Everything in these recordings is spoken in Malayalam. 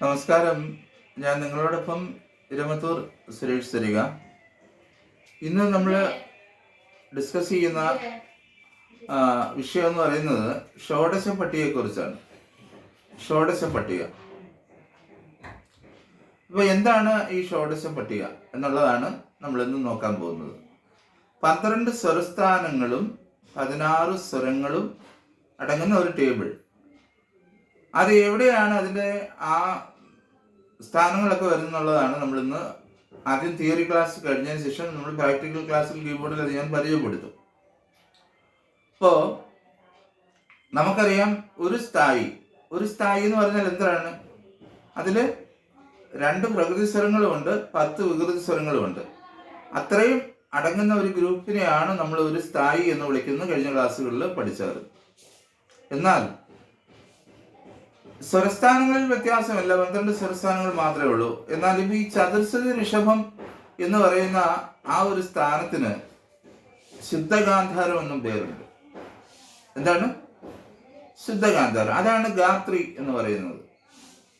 നമസ്കാരം. ഞാൻ നിങ്ങളോടൊപ്പം ഇരമത്തൂർ സുരേഷ് സരിക ഇന്ന് നമ്മൾ ഡിസ്കസ് ചെയ്യുന്ന വിഷയം എന്ന് പറയുന്നത് ഷോഡശ പട്ടികയെക്കുറിച്ചാണ്. ഷോഡശ പട്ടിക. ഇപ്പോൾ എന്താണ് ഈ ഷോഡശ പട്ടിക എന്നുള്ളതാണ് നമ്മൾ ഇന്ന് നോക്കാൻ പോകുന്നത്. പന്ത്രണ്ട് സ്വരസ്ഥാനങ്ങളും പതിനാറ് സ്വരങ്ങളും അടങ്ങുന്ന ഒരു ടേബിൾ. അത് എവിടെയാണ് അതിന്റെ ആ സ്ഥാനങ്ങളൊക്കെ വരുന്നുള്ളതാണ് നമ്മളിന്ന് ആദ്യം തിയറി ക്ലാസ് കഴിഞ്ഞതിന് ശേഷം നമ്മൾ പ്രാക്ടിക്കൽ ക്ലാസ്സിൽ കീബോർഡിൽ അത് ഞാൻ പരിചയപ്പെടുത്തും. അപ്പോ നമുക്കറിയാം ഒരു സ്ഥായി ഒരു സ്ഥായി എന്ന് പറഞ്ഞാൽ എന്താണ്? അതിൽ രണ്ട് പ്രകൃതി സ്വരങ്ങളുമുണ്ട് പത്ത് വികൃതി സ്വരങ്ങളുമുണ്ട് അത്രയും അടങ്ങുന്ന ഒരു ഗ്രൂപ്പിനെയാണ് നമ്മൾ ഒരു സ്ഥായി എന്ന് വിളിക്കുന്നത് കഴിഞ്ഞ ക്ലാസ്സുകളിൽ പഠിച്ചത് എന്നാൽ സ്വരസ്ഥാനങ്ങളിൽ വ്യത്യാസമില്ല പന്ത്രണ്ട് സ്വരസ്ഥാനങ്ങൾ മാത്രമേ ഉള്ളൂ. എന്നാൽ ഈ ചതുർശ്രുതി ഋഷഭം എന്ന് പറയുന്ന ആ ഒരു സ്ഥാനത്തിന് ശുദ്ധഗാന്ധാരം എന്നും പേരുണ്ട്. എന്താണ്? ശുദ്ധഗാന്ധാരം. അതാണ് ഗാത്രി എന്ന് പറയുന്നത്.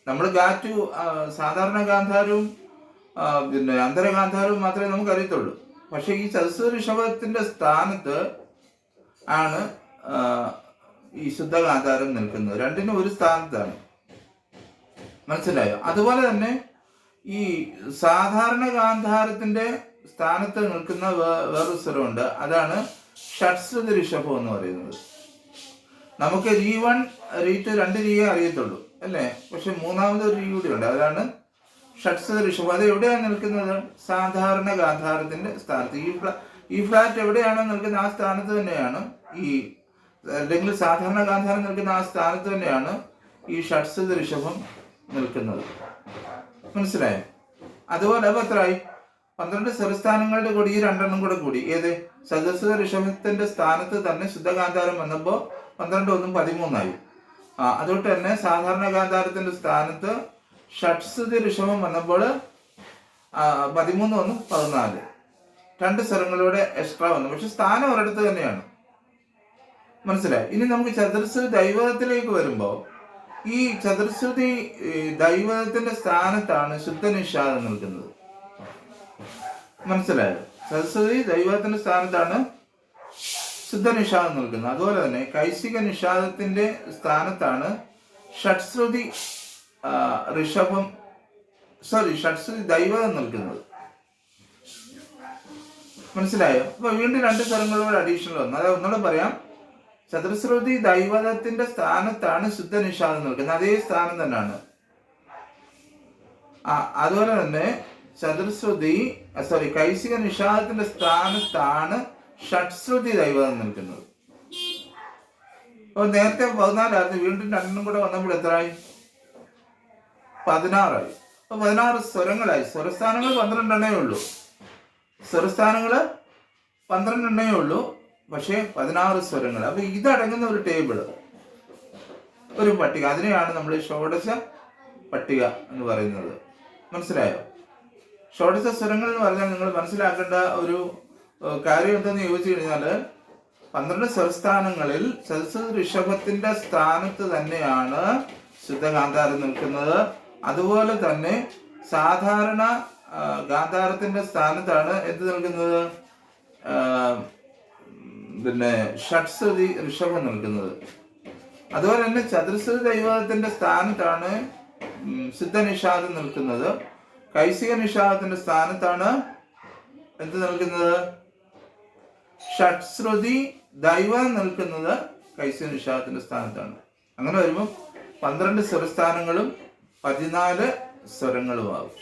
നമ്മൾ ഗാറ്റു സാധാരണ ഗാന്ധാരവും പിന്നെ അന്തരഗാന്ധാരവും മാത്രമേ നമുക്ക് അറിയത്തുള്ളൂ പക്ഷെ ഈ ചതുശ്രുതി ഋഷഭത്തിന്റെ സ്ഥാനത്ത് ആണ് ഈ ശുദ്ധഗാന്ധാരം നിൽക്കുന്നത്. രണ്ടിനും ഒരു സ്ഥാനത്താണ്. മനസ്സിലായോ? അതുപോലെ തന്നെ ഈ സാധാരണ ഗാന്ധാരത്തിന്റെ സ്ഥാനത്ത് നിൽക്കുന്ന വേറൊരു സ്വരമുണ്ട് അതാണ് ഷഡ്ശ്രുതി ഋഷഭം എന്ന് പറയുന്നത്. നമുക്ക് രീ വൺ രീ ടു രണ്ട് രീയെ അറിയത്തുള്ളൂ അല്ലേ? പക്ഷെ മൂന്നാമത് ഒരു രീ കൂടി ഉണ്ട്. അതാണ് ഷഡ്ശ്രുതി ഋഷഭം. അത് എവിടെയാണ് നിൽക്കുന്നത്? സാധാരണ ഗാന്ധാരത്തിന്റെ സ്ഥാനത്ത്. ഈ ഫ്ലാ ഈ ഫ്ലാറ്റ് എവിടെയാണോ നിൽക്കുന്നത്? ആ സ്ഥാനത്ത് തന്നെയാണ് ഈ അല്ലെങ്കിൽ സാധാരണ ഗാന്ധാരം നിൽക്കുന്ന ആ സ്ഥാനത്ത് തന്നെയാണ് ഈ ഷഡ്ശ്രുതി ഋഷഭം നിൽക്കുന്നത്. മനസ്സിലായോ? അതുപോലെ അപ്പൊ എത്രയായി പന്ത്രണ്ട് സ്വരസ്ഥാനങ്ങളുടെ കൂടി ഈ രണ്ടെണ്ണം കൂടെ കൂടി. ഏത്? സദസ്സ ഋഷഭത്തിന്റെ സ്ഥാനത്ത് തന്നെ ശുദ്ധഗാന്ധാരം വന്നപ്പോ പന്ത്രണ്ട് ഒന്നും പതിമൂന്നായി. ആ അതുകൊണ്ട് തന്നെ സാധാരണ ഗാന്ധാരത്തിന്റെ സ്ഥാനത്ത് ഷഡ്ശ്രുതി ഋഷഭം വന്നപ്പോൾ പതിമൂന്ന് ഒന്ന് പതിനാല്. രണ്ട് സ്വരങ്ങളിലൂടെ എക്സ്ട്രാ വന്നു. പക്ഷെ സ്ഥാനം ഒരിടത്ത് തന്നെയാണ്. മനസ്സിലായി. ഇനി നമുക്ക് ചതുർശ്രുതി ദൈവത്തിലേക്ക് വരുമ്പോൾ ഈ ചതുർശ്രുതി ദൈവതത്തിന്റെ സ്ഥാനത്താണ് ശുദ്ധനിഷാദം നിൽക്കുന്നത്. മനസ്സിലായോ? ചതുർശ്രുതി ദൈവത്തിന്റെ സ്ഥാനത്താണ് ശുദ്ധനിഷാദം നിൽക്കുന്നത്. അതുപോലെ തന്നെ കൈശിക നിഷാദത്തിന്റെ സ്ഥാനത്താണ് ഷഡ്ശ്രുതി ഋഷഭം സോറി ഷഡ്ശ്രുതി ദൈവതം നിൽക്കുന്നത്. മനസ്സിലായോ? അപ്പൊ വീണ്ടും രണ്ട് സ്ഥലങ്ങളിലൂടെ അഡീഷണൽ വന്നു. അതായത് ഒന്നുകൂടെ പറയാം. ചതുർശ്രുതി ദൈവതത്തിന്റെ സ്ഥാനത്താണ് ശുദ്ധനിഷാദം നിൽക്കുന്നത് അതേ സ്ഥാനം തന്നെയാണ്. അതുപോലെ തന്നെ ചതുർശ്രുതി സോറി കൈശിക നിഷാദത്തിന്റെ സ്ഥാനത്താണ് ഷഡ്ശ്രുതി ദൈവതം നിൽക്കുന്നത്. അപ്പൊ നേരത്തെ പതിനാലായിരുന്നു. വീണ്ടും രണ്ടും കൂടെ വന്നപ്പോൾ എത്രയായി? പതിനാറായി. അപ്പൊ പതിനാറ് സ്വരങ്ങളായി. സ്വരസ്ഥാനങ്ങൾ പന്ത്രണ്ടെണ്ണേ ഉള്ളൂ. സ്വരസ്ഥാനങ്ങൾ പന്ത്രണ്ടെണ്ണേ ഉള്ളൂ. പക്ഷേ പതിനാറ് സ്വരങ്ങൾ. അപ്പൊ ഇതടങ്ങുന്ന ഒരു ടേബിൾ ഒരു പട്ടിക. അതിനെയാണ് നമ്മൾ ഷോഡശ പട്ടിക എന്ന് പറയുന്നത്. മനസ്സിലായോ? ഷോഡശ സ്വരങ്ങൾ എന്ന് പറഞ്ഞാൽ നിങ്ങൾ മനസ്സിലാക്കേണ്ട ഒരു കാര്യം എന്തെന്ന് ചോദിച്ചു കഴിഞ്ഞാൽ പന്ത്രണ്ട് സ്വരസ്ഥാനങ്ങളിൽ സദസ് ഋഷഭത്തിന്റെ സ്ഥാനത്ത് തന്നെയാണ് ശുദ്ധഗാന്ധാരം നിൽക്കുന്നത്. അതുപോലെ തന്നെ സാധാരണ ഗാന്ധാരത്തിന്റെ സ്ഥാനത്താണ് എന്ത് നിൽക്കുന്നത്? പിന്നെ ഷഡ്സതി ഋഷഭം നിൽക്കുന്നത് അതുപോലെ തന്നെ ചതുർശ്രുതി ദൈവത്തിന്റെ സ്ഥാനത്താണ് സിദ്ധനിഷാദ് നിൽക്കുന്നത്. കൈസിക നിഷാദത്തിന്റെ സ്ഥാനത്താണ് എന്ത് നിൽക്കുന്നത് ഷഡ്ശ്രുതി ദൈവം നിൽക്കുന്നത് കൈസിക നിഷാദത്തിന്റെ സ്ഥാനത്താണ്. അങ്ങനെ വരുമ്പോൾ പന്ത്രണ്ട് സ്വരസ്ഥാനങ്ങളും പതിനാല് സ്വരങ്ങളുമാകും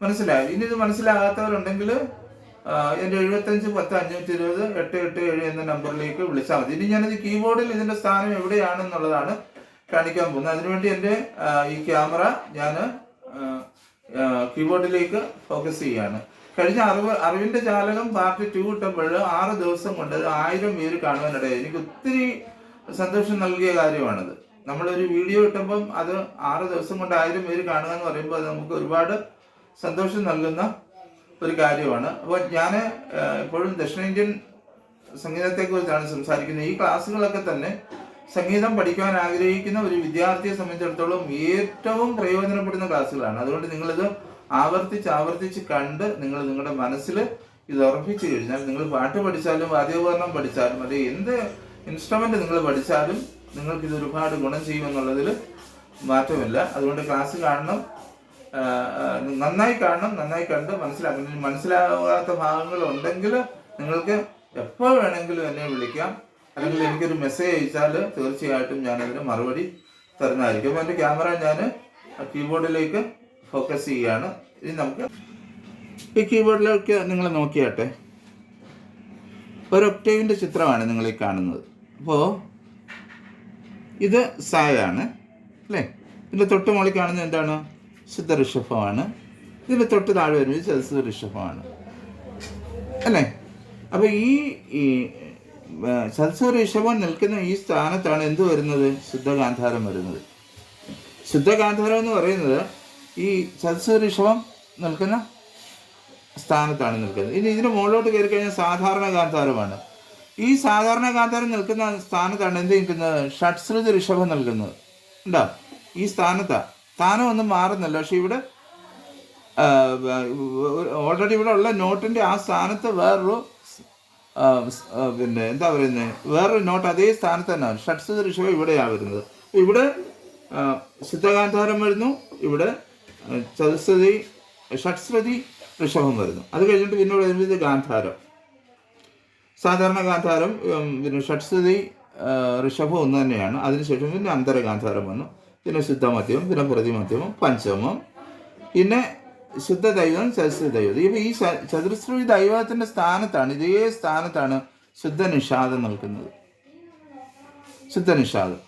മനസ്സിലായി? ഇനി ഇത് മനസ്സിലാകാത്തവരുണ്ടെങ്കിൽ എന്റെ എഴുപത്തഞ്ച് പത്ത് അഞ്ഞൂറ്റി ഇരുപത് എട്ട് എട്ട് ഏഴ് എന്ന നമ്പറിലേക്ക് വിളിച്ചാൽ മതി. ഇനി ഞാനിത് കീബോർഡിൽ ഇതിന്റെ സ്ഥാനം എവിടെയാണെന്നുള്ളതാണ് കാണിക്കാൻ പോകുന്നത്. അതിനുവേണ്ടി എന്റെ ഈ ക്യാമറ ഞാൻ കീബോർഡിലേക്ക് ഫോക്കസ് ചെയ്യാണ് കഴിഞ്ഞ അറിവ് അറിവിന്റെ ജാലകം പാർട്ട് ടു കിട്ടുമ്പോൾ ആറ് ദിവസം കൊണ്ട് ആയിരം പേര് കാണുവാനിടയായി. എനിക്ക് ഒത്തിരി സന്തോഷം നൽകിയ കാര്യമാണത്. നമ്മളൊരു വീഡിയോ കിട്ടുമ്പം അത് ആറ് ദിവസം കൊണ്ട് ആയിരം പേര് കാണുക എന്ന് പറയുമ്പോൾ അത് നമുക്ക് ഒരുപാട് സന്തോഷം നൽകുന്ന ഒരു കാര്യമാണ്. അപ്പോൾ ഞാൻ എപ്പോഴും ദക്ഷിണേന്ത്യൻ സംഗീതത്തെക്കുറിച്ചാണ് സംസാരിക്കുന്നത്. ഈ ക്ലാസ്സുകളൊക്കെ തന്നെ സംഗീതം പഠിക്കാൻ ആഗ്രഹിക്കുന്ന ഒരു വിദ്യാർത്ഥിയെ സംബന്ധിച്ചിടത്തോളം ഏറ്റവും പ്രയോജനപ്പെടുന്ന ക്ലാസ്സുകളാണ്. അതുകൊണ്ട് നിങ്ങളിത് ആവർത്തിച്ച് ആവർത്തിച്ച് കണ്ട് നിങ്ങൾ നിങ്ങളുടെ മനസ്സിൽ ഇത് ഉറപ്പിച്ചു കഴിഞ്ഞാൽ നിങ്ങൾ പാട്ട് പഠിച്ചാലും വാദ്യോപകരണം പഠിച്ചാലും അതെ എന്ത് ഇൻസ്ട്രുമെന്റ് നിങ്ങൾ പഠിച്ചാലും നിങ്ങൾക്ക് ഇത് ഒരുപാട് ഗുണം ചെയ്യുമെന്നുള്ളതിൽ മാറ്റമില്ല. അതുകൊണ്ട് ക്ലാസ് കാണണം. നന്നായി കാണണം നന്നായി കണ്ട് മനസ്സിലാക്കണം. മനസ്സിലാകാത്ത ഭാഗങ്ങൾ ഉണ്ടെങ്കിൽ നിങ്ങൾക്ക് എപ്പോൾ വേണമെങ്കിലും എന്നെ വിളിക്കാം. അല്ലെങ്കിൽ എനിക്കൊരു മെസ്സേജ് അയച്ചാൽ തീർച്ചയായിട്ടും ഞാനതിന് മറുപടി തരുന്നതായിരിക്കും. എന്റെ ക്യാമറ ഞാൻ കീബോർഡിലേക്ക് ഫോക്കസ് ചെയ്യുകയാണ്. ഇനി നമുക്ക് ഈ കീബോർഡിലേക്ക് നിങ്ങൾ നോക്കിയാട്ടെ. ഒരു ഒക്ടേവിന്റെ ചിത്രമാണ് നിങ്ങൾ ഈ കാണുന്നത്. അപ്പോൾ ഇത് സായാണ് അല്ലേ? ഇതിന്റെ തൊട്ട് മുകളിൽ കാണുന്നത് എന്താണ്? ശുദ്ധ ഋഷഭമാണ് ഇതിന് തൊട്ട് താഴെ വരുന്നത് ചതുസ് ഋഷഭമാണ് അല്ലേ? അപ്പോൾ ഈ ഈ ചതുസ് ഋഷഭം നിൽക്കുന്ന ഈ സ്ഥാനത്താണ് എന്ത് വരുന്നത്? ശുദ്ധഗാന്ധാരം വരുന്നത്. ശുദ്ധഗാന്ധാരം എന്ന് പറയുന്നത് ഈ ചതുസ് ഋഷഭം നിൽക്കുന്ന സ്ഥാനത്താണ് നിൽക്കുന്നത്. ഇനി ഇതിന് മുകളിലോട്ട് കയറി കഴിഞ്ഞാൽ സാധാരണ ഗാന്ധാരമാണ്. ഈ സാധാരണ ഗാന്ധാരം നിൽക്കുന്ന സ്ഥാനത്താണ് എന്ത് നിൽക്കുന്നത്? ഷഡ്ശ്രുതി ഋഷഭം നൽകുന്നത് ഉണ്ടോ? ഈ സ്ഥാനത്താ. സ്ഥാനം ഒന്നും മാറുന്നില്ല. പക്ഷെ ഇവിടെ ഓൾറെഡി ഇവിടെ ഉള്ള നോട്ടിന്റെ ആ സ്ഥാനത്ത് വേറൊരു പിന്നെ എന്താ പറയുന്നത് വേറൊരു നോട്ട് അതേ സ്ഥാനത്ത് തന്നെയാണ്. ഷഡ്ശ്രുതി ഋഷഭം ഇവിടെയാണ് വരുന്നത്. ഇവിടെ സിദ്ധഗാന്ധാരം വരുന്നു. ഇവിടെ ചതുശ്രുതി ഋഷഭം വരുന്നു. അത് കഴിഞ്ഞിട്ട് പിന്നെ വരുന്നത് ഗാന്ധാരം. സാധാരണ ഗാന്ധാരം പിന്നെ ഷഡ്ശ്രുതി ഋഷഭം ഒന്ന് തന്നെയാണ്. അതിനുശേഷം പിന്നെ അന്തരഗാന്ധാരം വന്നു. പിന്നെ ശുദ്ധമധ്യമം പിന്നെ പ്രതിമധ്യമം പഞ്ചമം പിന്നെ ശുദ്ധ ദൈവം ചതുശ്രീ ദൈവം ഇപ്പം ഈ ചതുശ്രീ ദൈവത്തിന്റെ സ്ഥാനത്താണ് ഇതേ സ്ഥാനത്താണ് ശുദ്ധ നിഷാദം നൽകുന്നത്. ശുദ്ധ നിഷാദം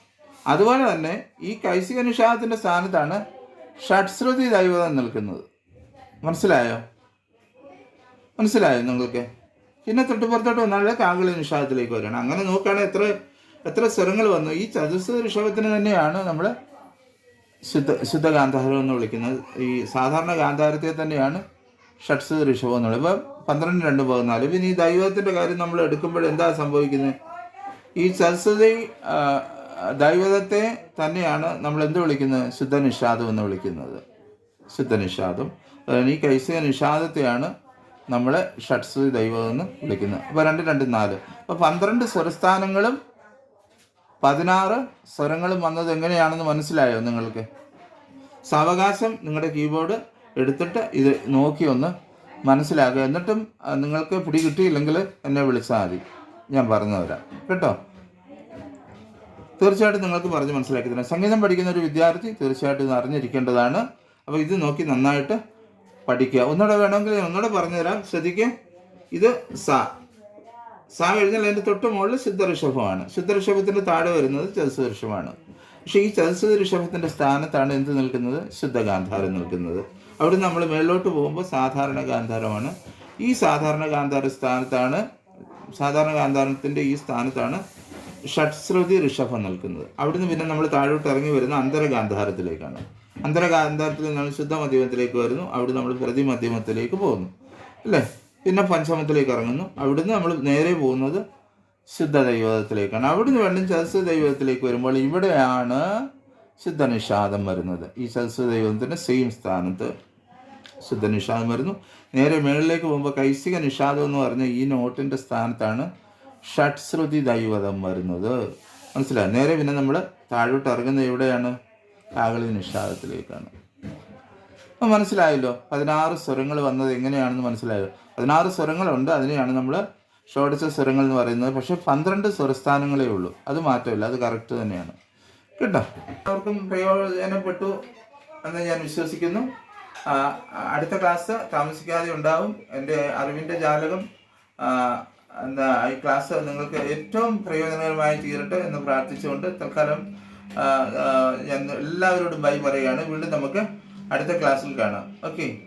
അതുപോലെ തന്നെ ഈ കൈസിക നിഷാദത്തിന്റെ സ്ഥാനത്താണ് ഷഡ്ശ്രുതി ദൈവതം നിൽക്കുന്നത് മനസ്സിലായോ? മനസ്സിലായോ നിങ്ങൾക്ക്? പിന്നെ തൊട്ടുപുറത്തോട്ട് വന്നാൽ കാകളി നിഷാദത്തിലേക്ക് വരണം അങ്ങനെ നോക്കുകയാണെങ്കിൽ എത്ര എത്ര സ്വരങ്ങൾ വന്നു. ഈ ചതുശ്ര ഋഷഭത്തിന് തന്നെയാണ് നമ്മൾ ശുദ്ധ ശുദ്ധ ഗാന്ധാരം എന്ന് വിളിക്കുന്നത്. ഈ സാധാരണ ഗാന്ധാരത്തെ തന്നെയാണ് ഷട്സ് ഋഷഭം എന്നുള്ളത് ഇപ്പം പന്ത്രണ്ട് രണ്ട് പതിനാല്. പിന്നെ ഈ ദൈവത്തിന്റെ കാര്യം നമ്മൾ എടുക്കുമ്പോൾ എന്താ സംഭവിക്കുന്നത്? ഈ സരസ്വതി ദൈവതത്തെ തന്നെയാണ് നമ്മൾ എന്ത് വിളിക്കുന്നത്? ശുദ്ധ നിഷാദം എന്ന് വിളിക്കുന്നത്. ശുദ്ധ നിഷാദം അതാണ് ഈ കൈസിക നിഷാദത്തെയാണ് നമ്മൾ ഷട്സ് ദൈവം എന്ന് വിളിക്കുന്നത്. അപ്പോൾ രണ്ട് രണ്ട് നാല്. അപ്പോൾ പന്ത്രണ്ട് സ്വരസ്ഥാനങ്ങളും പതിനാറ് സ്വരങ്ങളും വന്നത് എങ്ങനെയാണെന്ന് മനസ്സിലായോ നിങ്ങൾക്ക്? സാവകാശം നിങ്ങളുടെ കീബോർഡ് എടുത്തിട്ട് ഇത് നോക്കി ഒന്ന് മനസ്സിലാക്കുക. എന്നിട്ടും നിങ്ങൾക്ക് പിടി കിട്ടിയില്ലെങ്കിൽ എന്നെ വിളിച്ചാൽ മതി. ഞാൻ പറഞ്ഞു തരാം. കേട്ടോ? തീർച്ചയായിട്ടും നിങ്ങൾക്ക് പറഞ്ഞ് മനസ്സിലാക്കി തരാം. സംഗീതം പഠിക്കുന്ന ഒരു വിദ്യാർത്ഥി തീർച്ചയായിട്ടും ഇത് അറിഞ്ഞിരിക്കേണ്ടതാണ്. അപ്പോൾ ഇത് നോക്കി നന്നായിട്ട് പഠിക്കുക. ഒന്നുകൂടെ വേണമെങ്കിൽ ഞാൻ ഒന്നുകൂടെ പറഞ്ഞുതരാം ശ്രദ്ധിക്കുക ഇത് സ. സാ കഴിഞ്ഞാൽ അതിന്റെ തൊട്ട് മുകളിൽ സിദ്ധഋഷഭമാണ്. സിദ്ധഋഷഭത്തിന്റെ താഴെ വരുന്നത് ചതുസ്വ ഋഷഭമാണ് പക്ഷേ ഈ ചതുസ്വ ഋഷഭത്തിന്റെ സ്ഥാനത്താണ് എന്ത് നിൽക്കുന്നത്? ശുദ്ധഗാന്ധാരം നിൽക്കുന്നത്. അവിടെ നമ്മൾ മേളിലോട്ട് പോകുമ്പോൾ സാധാരണ ഗാന്ധാരമാണ്. ഈ സാധാരണ ഗാന്ധാര സ്ഥാനത്താണ് സാധാരണ ഗാന്ധാരത്തിന്റെ ഈ സ്ഥാനത്താണ് ഷഡ്ശ്രുതി ഋഷഭം നിൽക്കുന്നത്. അവിടുന്ന് പിന്നെ നമ്മൾ താഴോട്ട് ഇറങ്ങി വരുന്ന അന്തരഗാന്ധാരത്തിലേക്കാണ് അന്തരഗാന്ധാരത്തിൽ നമ്മൾ ശുദ്ധമധ്യമത്തിലേക്ക് വരുന്നു. അവിടെ നമ്മൾ പ്രതിമധ്യമത്തിലേക്ക് പോകുന്നു. അല്ലേ? പിന്നെ പഞ്ചമത്തിലേക്ക് ഇറങ്ങുന്നു. അവിടുന്ന് നമ്മൾ നേരെ പോകുന്നത് ശുദ്ധ ദൈവത്തിലേക്കാണ് അവിടുന്ന് വീണ്ടും ചതുസ് ദൈവത്തിലേക്ക് വരുമ്പോൾ ഇവിടെയാണ് ശുദ്ധനിഷാദം വരുന്നത്. ഈ ചതുസ് ദൈവത്തിന്റെ സെയിം സ്ഥാനത്ത് ശുദ്ധനിഷാദം വരുന്നു. നേരെ മേളിലേക്ക് പോകുമ്പോൾ കൈസിക നിഷാദം എന്ന് പറഞ്ഞ ഈ നോട്ടിന്റെ സ്ഥാനത്താണ് ഷഡ്ശ്രുതി ദൈവതം വരുന്നത്. മനസ്സിലായി? നേരെ പിന്നെ നമ്മൾ താഴോട്ട് ഇറങ്ങുന്നത് എവിടെയാണ്? കാകളി നിഷാദത്തിലേക്കാണ്. മനസ്സിലായല്ലോ? പതിനാറ് സ്വരങ്ങൾ വന്നത് എങ്ങനെയാണെന്ന് മനസ്സിലായോ? പതിനാറ് സ്വരങ്ങളുണ്ട്. അതിനെയാണ് നമ്മൾ ഷോഡശ സ്വരങ്ങൾ എന്ന് പറയുന്നത്. പക്ഷെ പന്ത്രണ്ട് സ്വരസ്ഥാനങ്ങളേ ഉള്ളൂ. അത് മാറ്റമില്ല. അത് കറക്റ്റ് തന്നെയാണ്. കേട്ടോ? അവർക്കും പ്രയോജനപ്പെട്ടു എന്ന് ഞാൻ വിശ്വസിക്കുന്നു. അടുത്ത ക്ലാസ് താമസിക്കാതെ ഉണ്ടാവും. എന്റെ അറിവിന്റെ ജാലകം എന്താ ഈ ക്ലാസ് നിങ്ങൾക്ക് ഏറ്റവും പ്രയോജനകരമായി തീരട്ടെ എന്ന് പ്രാർത്ഥിച്ചുകൊണ്ട് തൽക്കാലം ഞാൻ എല്ലാവരോടും ബൈ പറയുകയാണ്. വീണ്ടും നമുക്ക് അടുത്ത ക്ലാസ്സിൽ കാണാം. ഓക്കെ.